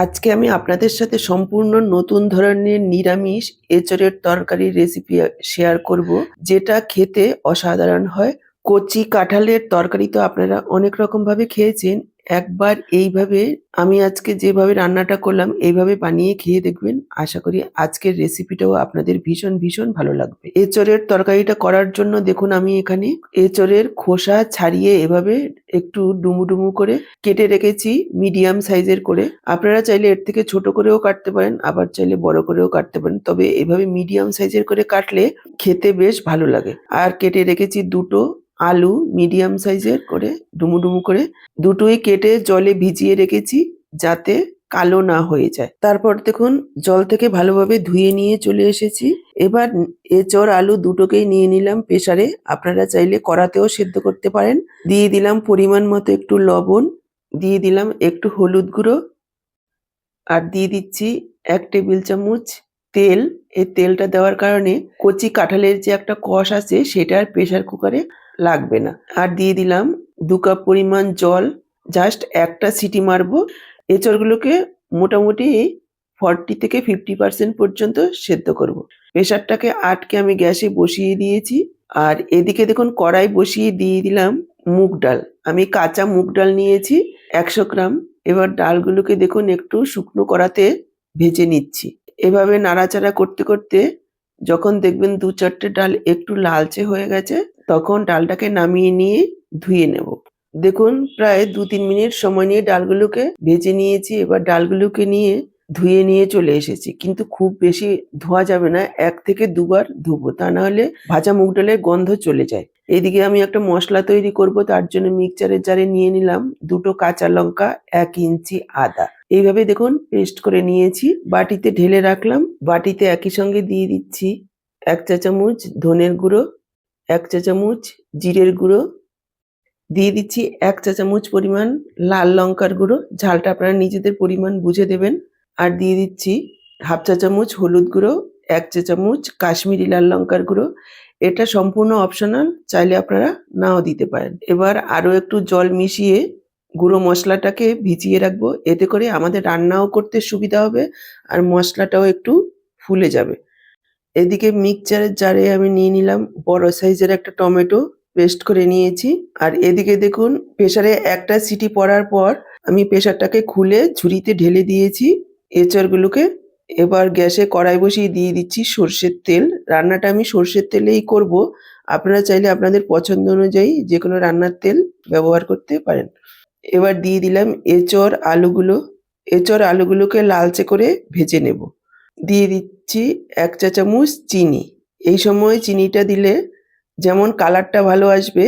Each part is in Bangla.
আজকে আমি আপনাদের সাথে সম্পূর্ণ নতুন ধরনের নিরামিষ এঁচড়ের তরকারি রেসিপি শেয়ার করব, যেটা খেতে অসাধারণ হয়। কচি কাঁঠালের তরকারি তো আপনারা অনেক রকমভাবে খেয়েছেন একবার এইভাবে আমি আজকে যেভাবে রান্নাটা করলাম, এইভাবে বানিয়ে খেয়ে দেখবেন। আশা করি আজকের রেসিপিটাও আপনাদের ভীষণ ভীষণ ভালো লাগবে। এঁচড়ের তরকারিটা করার জন্য দেখুন আমি এখানে এঁচড়ের খোসা ছাড়িয়ে এভাবে একটু ডুমু ডুমু করে কেটে রেখেছি মিডিয়াম সাইজের করে। আপনারা চাইলে এর থেকে ছোট করেও কাটতে পারেন, আবার চাইলে বড় করেও কাটতে পারেন। তবে এভাবে মিডিয়াম সাইজের করে কাটলে খেতে বেশ ভালো লাগে। আর কেটে রেখেছি দুটো আলু মিডিয়াম সাইজের করে ডুমু ডুমু করে দুটোই কেটে জলে ভিজিয়ে রেখেছি যাতে কালো না হয়ে যায়। তারপর দেখুন জল থেকে ভালোভাবে ধুয়ে নিয়ে চলে এসেছি। এবার এঁচড় আলু দুটোকেই নিয়ে নিলাম প্রেসারে। আপনারা চাইলে কড়াতেও সেদ্ধ করতে পারেন। দিয়ে দিলাম পরিমাণ মতো একটু লবণ, দিয়ে দিলাম একটু হলুদ গুঁড়ো আর দিয়ে দিচ্ছি এক টেবিল চামচ তেল। এই তেলটা দেওয়ার কারণে কচি কাঁঠালের যে একটা কষ আছে সেটা আর প্রেসার কুকারে লাগবে না। আর দিয়ে দিলাম দু কাপ পরিমাণ জল। জাস্ট একটা সিটি মারবো। এঁচড়গুলোকে মোটামুটি ফর্টি থেকে ফিফটি পার্সেন্ট পর্যন্ত সেদ্ধ করব। প্রেশারটাকে আটকে আমি গ্যাসে বসিয়ে দিয়েছি। আর এদিকে দেখুন কড়াই বসিয়ে দিয়ে দিলাম মুগ ডাল। আমি কাঁচা মুগ ডাল নিয়েছি একশো গ্রাম। এবার ডালগুলোকে দেখুন একটু শুকনো কড়াতে ভেজে নিচ্ছি। এভাবে নাড়াচাড়া করতে করতে যখন দেখবেন দু চারটে ডাল একটু লালচে হয়ে গেছে, তখন ডালটাকে নামিয়ে নিয়ে ধুয়ে নেব। দেখুন, প্রায় দু তিন মিনিট সময় নিয়ে ডালগুলোকে ভেজে নিয়েছি, এবার ডালগুলোকে নিয়ে ধুয়ে নিয়ে চলে এসেছি। কিন্তু খুব বেশি ধোয়া যাবে না, এক থেকে দুবার ধুবো, তা না হলে ভাজা মুগ ডালের গন্ধ চলে যায়। এদিকে আমি একটা মশলা তৈরি করব, তার জন্য মিক্সচারের জারে নিয়ে নিলাম দুটো কাঁচা লঙ্কা, এক ইঞ্চি আদা। এইভাবে দেখুন পেস্ট করে নিয়েছি। বাটিতে ঢেলে রাখলাম। বাটিতে একই সঙ্গে দিয়ে দিচ্ছি এক চা চামচ ধনের গুঁড়ো, এক চা চামচ জিরের গুঁড়ো। দিয়ে দিচ্ছি এক চা চামচ পরিমাণ লাল লঙ্কার গুঁড়ো। ঝালটা আপনারা নিজেদের পরিমাণ বুঝে দেবেন। আর দিয়ে দিচ্ছি হাফ চা চামচ হলুদ গুঁড়ো, এক চা চামচ কাশ্মীরি লাল লঙ্কার গুঁড়ো। এটা সম্পূর্ণ অপশনাল চাইলে আপনারা নাও দিতে পারেন। এবার আরও একটু জল মিশিয়ে গুঁড়ো মশলাটাকে ভিজিয়ে রাখব। এতে করে আমাদের রান্নাও করতে সুবিধা হবে আর মশলাটাও একটু ফুলে যাবে। এদিকে মিক্সচারের জারে আমি নিয়ে নিলাম বড় সাইজের একটা টমেটো পেস্ট করে নিয়েছি। আর এদিকে দেখুন প্রেশারে একটা সিটি পড়ার পর আমি প্রেশারটাকে খুলে ঝুড়িতে ঢেলে দিয়েছি। এঁচড়গুলোকে এবার গ্যাসে কড়াই বসিয়ে দিয়ে দিচ্ছি সর্ষের তেল। রান্নাটা আমি সর্ষের তেলেই করব। আপনারা চাইলে আপনাদের পছন্দ অনুযায়ী যে কোনো রান্নার তেল ব্যবহার করতে পারেন। এবার দিয়ে দিলাম এঁচড় আলুগুলো। এঁচড় আলুগুলোকে লালচে করে ভেজে নেব। দিয়ে দিচ্ছি এক চা চামচ চিনি। এই সময় চিনিটা দিলে যেমন কালারটা ভালো আসবে,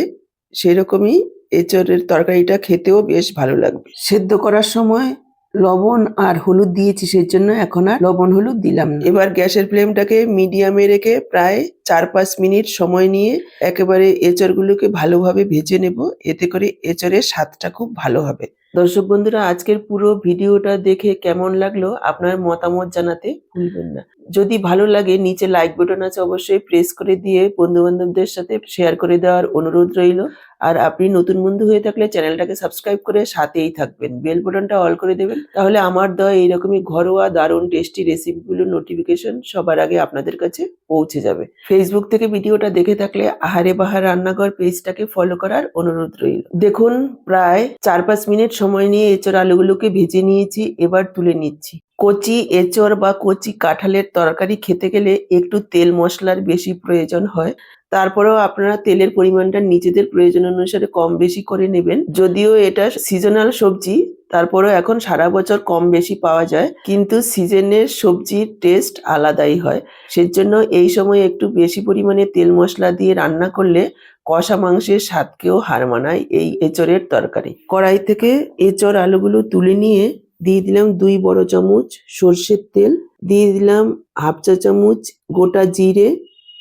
সেরকমই এঁচড়ের তরকারিটা খেতেও বেশ ভালো লাগবে। সেদ্ধ করার সময় লবণ আর হলুদ দিয়েছি সেই জন্য এখন আর লবণ হলুদ দিলাম এবার গ্যাসের ফ্লেমটাকে মিডিয়ামে রেখে প্রায় চার পাঁচ মিনিট সময় নিয়ে একেবারে এঁচড়গুলোকে ভালোভাবে ভেজে নেব। এতে করে এঁচড়ের স্বাদটা খুব ভালো হবে। দর্শক বন্ধুরা, আজকের পুরো ভিডিওটা দেখে কেমন লাগল আপনার মতামত জানাতে ভুলবেন না। যদি ভালো লাগে, নিচে লাইক বাটন আছে অবশ্যই প্রেস করে দিয়ে বন্ধু বান্ধবদের সাথে শেয়ার করে দেওয়ার অনুরোধ রইল। আর আপনি নতুন বন্ধু হয়ে থাকলে চ্যানেলটাকে সাবস্ক্রাইব করে সাথেই থাকবেন। বেল বাটনটা অল করে দেবেন। তাহলে আমার দেওয়া এইরকমই ঘরোয়া, দারুণ টেস্টি রেসিপিগুলোর নোটিফিকেশন সবার আগে আপনাদের কাছে পৌঁছে যাবে। ফেসবুক থেকে ভিডিওটা দেখে থাকলে আহারে বাহার রান্নাঘর পেজটাকে ফলো করার অনুরোধ রইল। দেখুন, প্রায় চার পাঁচ মিনিট সময় নিয়ে এঁচড় আলুগুলোকে ভেজে নিয়েছি, এবার তুলে নিচ্ছি। কচি এঁচড় বা কচি কাঁঠালের তরকারি খেতে গেলে একটু তেল মশলার বেশি প্রয়োজন হয়। তারপরেও আপনারা তেলের পরিমাণটা নিজেদের প্রয়োজন অনুসারে কম বেশি করে নেবেন। যদিও এটা সিজনাল সবজি, তারপরেও এখন সারা বছর কম বেশি পাওয়া যায়, কিন্তু সিজনের সবজির টেস্ট আলাদাই হয়। সেজন্য এই সময় একটু বেশি পরিমাণে তেল মশলা দিয়ে রান্না করলে কষা মাংসের স্বাদকেও হার মানায় এই এঁচড়ের তরকারি। কড়াই থেকে এঁচড় আলুগুলো তুলে নিয়ে দিয়ে দিলাম দুই বড় চামচ সর্ষের তেল, দিয়ে দিলাম হাফ চা চামচ গোটা জিরে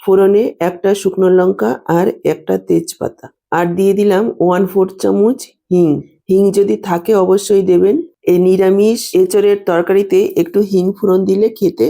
ফোড়নে একটা শুকনো লঙ্কা আর একটা তেজপাতা। আর দিয়ে দিলাম ওয়ান ফোর চামচ হিং। হিং যদি থাকে অবশ্যই দেবেন। এই নিরামিষ এঁচড়ের তরকারিতে একটু হিং ফোড়ন দিলে খেতে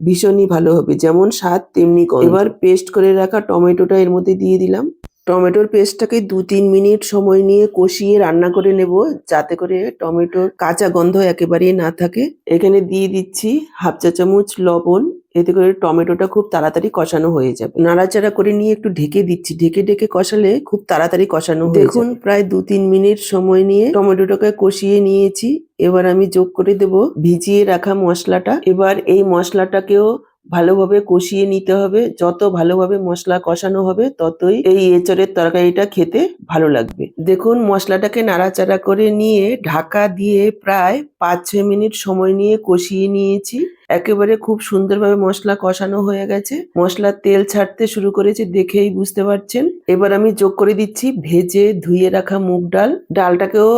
ভীষণই ভালো হবে। যেমন স্বাদ, তেমনি এবার পেস্ট করে রাখা টমেটোটা এর মধ্যে দিয়ে দিলাম। টমেটোর পেস্টটাকে দু তিন মিনিট সময় নিয়ে কষিয়ে রান্না করে নেব, যাতে করে টমেটোর কাঁচা গন্ধ একেবারেই না থাকে। এখানে দিয়ে দিচ্ছি হাফ চা চামচ লবণ এতে করে টমেটোটা খুব তাড়াতাড়ি কষানো হয়ে যাবে। নাড়াচাড়া করে নিয়ে একটু ঢেকে দিচ্ছি। ঢেকে ঢেকে কষালে খুব তাড়াতাড়ি কষানো হয়ে দেখুন প্রায় দু তিন মিনিট সময় নিয়ে টমেটোটাকে কষিয়ে নিয়েছি। এবার আমি যোগ করে দেব ভিজিয়ে রাখা মশলাটা। এবার এই মশলাটাকেও ভালোভাবে কষিয়ে নিতে হবে। যত ভালোভাবে মশলা কষানো হবে ততই এই এঁচড়ের তরকারিটা খেতে ভালো লাগবে। দেখুন মশলাটাকে নাড়াচাড়া করে নিয়ে ঢাকা দিয়ে প্রায় পাঁচ ছয় মিনিট সময় নিয়ে কষিয়ে নিয়েছি। একেবারে খুব সুন্দরভাবে মশলা কষানো হয়ে গেছে। মশলার তেল ছাড়তে শুরু করেছে দেখেই বুঝতে পারছেন। এবার আমি যোগ করে দিচ্ছি ভেজে ধুয়ে রাখা মুগ ডাল। ডালটাকেও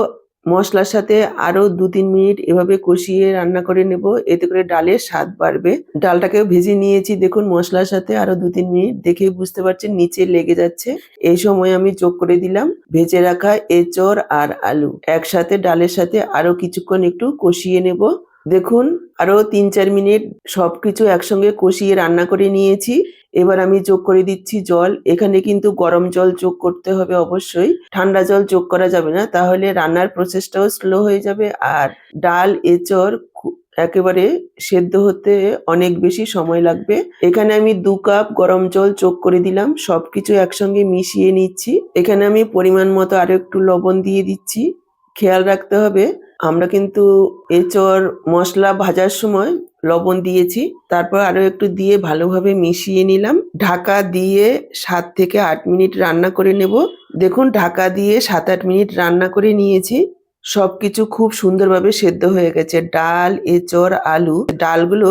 মশলার সাথে আরও দু তিন মিনিট এভাবে কষিয়ে রান্না করে নেব। এতে করে ডালের স্বাদ বাড়বে। ডালটাকেও ভেজে নিয়েছি দেখুন মশলার সাথে আরও দু তিন মিনিট দেখে বুঝতে পারছেন নিচে লেগে যাচ্ছে। এই সময় আমি যোগ করে দিলাম ভেজে রাখা এঁচড় আর আলু। একসাথে ডালের সাথে আরও কিছুক্ষণ একটু কষিয়ে নেব। দেখুন, আরও তিন চার মিনিট সবকিছু একসঙ্গে কষিয়ে রান্না করে নিয়েছি। এবার আমি যোগ করে দিচ্ছি জল। এখানে কিন্তু গরম জল যোগ করতে হবে অবশ্যই। ঠান্ডা জল যোগ করা যাবে না, তাহলে রান্নার প্রসেসটাও স্লো হয়ে যাবে। আর ডাল, এঁচড় খু- একেবারে সেদ্ধ হতে অনেক বেশি সময় লাগবে। এখানে আমি দু কাপ গরম জল যোগ করে দিলাম। সবকিছু একসঙ্গে মিশিয়ে নিচ্ছি। এখানে আমি পরিমাণ মতো আরও একটু লবণ দিয়ে দিচ্ছি। খেয়াল রাখতে হবে আমরা কিন্তু এঁচড় মশলা ভাজার সময় লবণ দিয়েছি। তারপর আরও একটু দিয়ে ভালোভাবে মিশিয়ে নিলাম। ঢাকা দিয়ে সাত থেকে আট মিনিট রান্না করে নেব। দেখুন, ঢাকা দিয়ে সাত আট মিনিট রান্না করে নিয়েছি। সব কিছু খুব সুন্দরভাবে সেদ্ধ হয়ে গেছে। ডাল এঁচড় আলু, ডালগুলো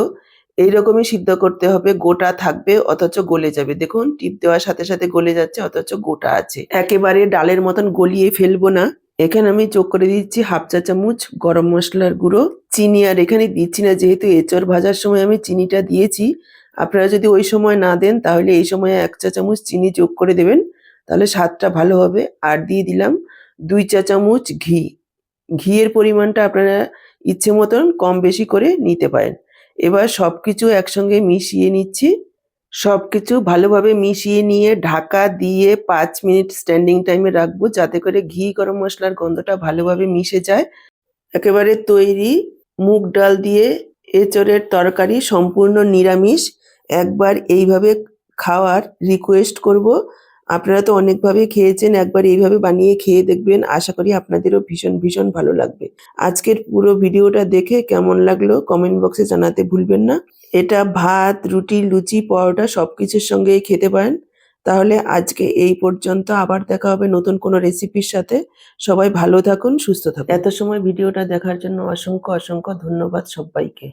এইরকমই সিদ্ধ করতে হবে। গোটা থাকবে, অথচ গলে যাবে। দেখুন, টিপ দেওয়ার সাথে সাথে গলে যাচ্ছে, অথচ গোটা আছে। একেবারে ডালের মতন গলিয়ে ফেলব না। এখানে আমি যোগ করে দিচ্ছি হাফ চা চামচ গরম মশলার গুঁড়ো, চিনি, আর এখানে দিচ্ছি না যেহেতু এঁচড় ভাজার সময় আমি চিনিটা দিয়েছি। আপনারা যদি ওই সময় না দেন, তাহলে এই সময় এক চা চামচ চিনি যোগ করে দেবেন, তাহলে স্বাদটা ভালো হবে। আর দিয়ে দিলাম দুই চা চামচ ঘি। ঘিয়ের পরিমাণটা আপনারা ইচ্ছে মতন কম বেশি করে নিতে পারেন। এবার সব কিছু একসঙ্গে মিশিয়ে নিচ্ছি। সবকিছু ভালোভাবে মিশিয়ে নিয়ে ঢাকা দিয়ে পাঁচ মিনিট স্ট্যান্ডিং টাইমে রাখব, যাতে করে ঘি, গরম মশলার গন্ধটা ভালোভাবে মিশে যায়। একেবারে তৈরি মুগ ডাল দিয়ে এচরের তরকারি সম্পূর্ণ নিরামিষ। একবার এইভাবে খাওয়ার রিকোয়েস্ট করব। আপনারা তো অনেকভাবে খেয়েছেন, একবার এইভাবে বানিয়ে খেয়ে দেখবেন। আশা করি আপনাদেরও ভীষণ ভীষণ ভালো লাগবে। আজকের পুরো ভিডিওটা দেখে কেমন লাগল কমেন্ট বক্সে জানাতে ভুলবেন না। এটা ভাত, রুটি, লুচি, পরোটা সবকিছুর সঙ্গেই খেতে পারেন। তাহলে আজকে এই পর্যন্ত আবার দেখা হবে নতুন কোনো রেসিপির সাথে। সবাই ভালো থাকুন, সুস্থ থাকুন। এত সময় ভিডিওটা দেখার জন্য অসংখ্য অসংখ্য ধন্যবাদ সবাইকে।